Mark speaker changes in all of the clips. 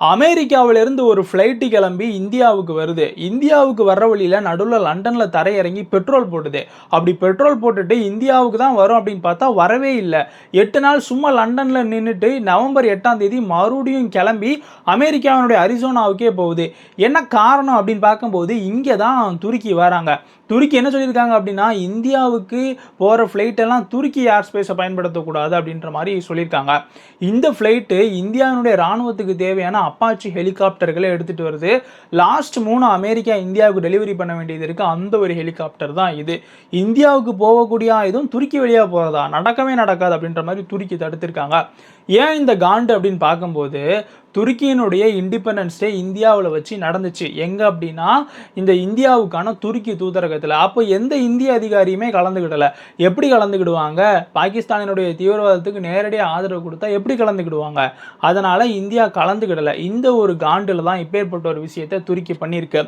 Speaker 1: அமெரிக்காவிலிருந்து ஒரு ஃப்ளைட்டு கிளம்பி இந்தியாவுக்கு வருது. இந்தியாவுக்கு வர்ற வழியில் நடுவில் லண்டனில் தரையிறங்கி பெட்ரோல் போட்டுது. அப்படி பெட்ரோல் போட்டுட்டு இந்தியாவுக்கு தான் வரும் அப்படின்னு பார்த்தா வரவே இல்லை. எட்டு நாள் சும்மா லண்டனில் நின்றுட்டு நவம்பர் எட்டாம் தேதி மறுபடியும் கிளம்பி அமெரிக்காவினுடைய அரிசோனாவுக்கே போகுது. என்ன காரணம் அப்படின்னு பார்க்கும்போது இங்கே தான் துருக்கி வராங்க. துருக்கி என்ன சொல்லியிருக்காங்க அப்படின்னா இந்தியாவுக்கு போகிற ஃப்ளைட்டெல்லாம் துருக்கி ஏர் ஸ்பேஸை பயன்படுத்தக்கூடாது அப்படின்ற மாதிரி சொல்லியிருக்காங்க. இந்த ஃப்ளைட்டு இந்தியாவினுடைய இராணுவத்துக்கு தேவையான அப்பாச்சி ஹெலிகாப்டர்களை எடுத்துகிட்டு வருது. லாஸ்ட் மூணு அமெரிக்கா இந்தியாவுக்கு டெலிவரி பண்ண வேண்டியது இருக்குது அந்த ஒரு ஹெலிகாப்டர் தான் இது. இந்தியாவுக்கு போகக்கூடிய ஆயுதம் துருக்கி வழியாக போகிறதா நடக்கவே நடக்காது அப்படின்ற மாதிரி துருக்கி தடுத்திருக்காங்க. ஏன் இந்த காண்டு அப்படின்னு பார்க்கும்போது துருக்கியினுடைய இண்டிபெண்டன்ஸ் டே இந்தியாவில் வச்சு நடந்துச்சு. எங்கே அப்படின்னா இந்த இந்தியாவுக்கான துருக்கி தூதரகத்தில். அப்போ எந்த இந்திய அதிகாரியுமே கலந்துக்கிடலை. எப்படி கலந்துக்கிடுவாங்க? பாகிஸ்தானினுடைய தீவிரவாதத்துக்கு நேரடியாக ஆதரவு கொடுத்தா எப்படி கலந்துக்கிடுவாங்க? அதனால் இந்தியா கலந்துக்கிடலை. இந்த ஒரு காண்டில் தான் இப்பேற்பட்ட ஒரு விஷயத்தை துருக்கி பண்ணியிருக்கு.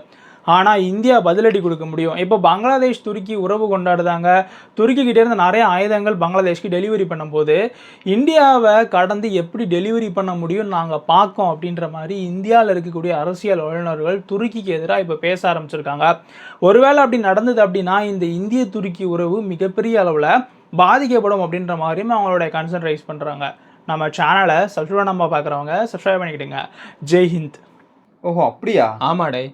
Speaker 1: ஆனால் இந்தியா பதிலடி கொடுக்க முடியும். இப்போ பங்களாதேஷ் துருக்கி உறவு கொண்டாடுதாங்க. துருக்கி கிட்டே இருந்து நிறைய ஆயுதங்கள் பங்களாதேஷ்க்கு டெலிவரி பண்ணும்போது இந்தியாவை கடந்து எப்படி டெலிவரி பண்ண முடியும் நாங்கள் பார்க்கோம் அப்படின்ற மாதிரி இந்தியாவில் இருக்கக்கூடிய அரசியல் வல்லுநர்கள் துருக்கிக்கு எதிராக இப்போ பேச ஆரம்பிச்சிருக்காங்க. ஒருவேளை அப்படி நடந்தது அப்படின்னா இந்த இந்திய துருக்கி உறவு மிகப்பெரிய அளவில் பாதிக்கப்படும் அப்படின்ற மாதிரியும் அவங்களுடைய கன்சர்ன் ரைஸ் பண்ணுறாங்க நம்ம சேனலை சப்ஸ்கிரைப் நம்ம பார்க்குறவங்க சப்ஸ்கிரைப் பண்ணிக்கிடுங்க. ஜெய் ஹிந்த்.
Speaker 2: ஓஹோ அப்படியா?
Speaker 1: ஆமாடே.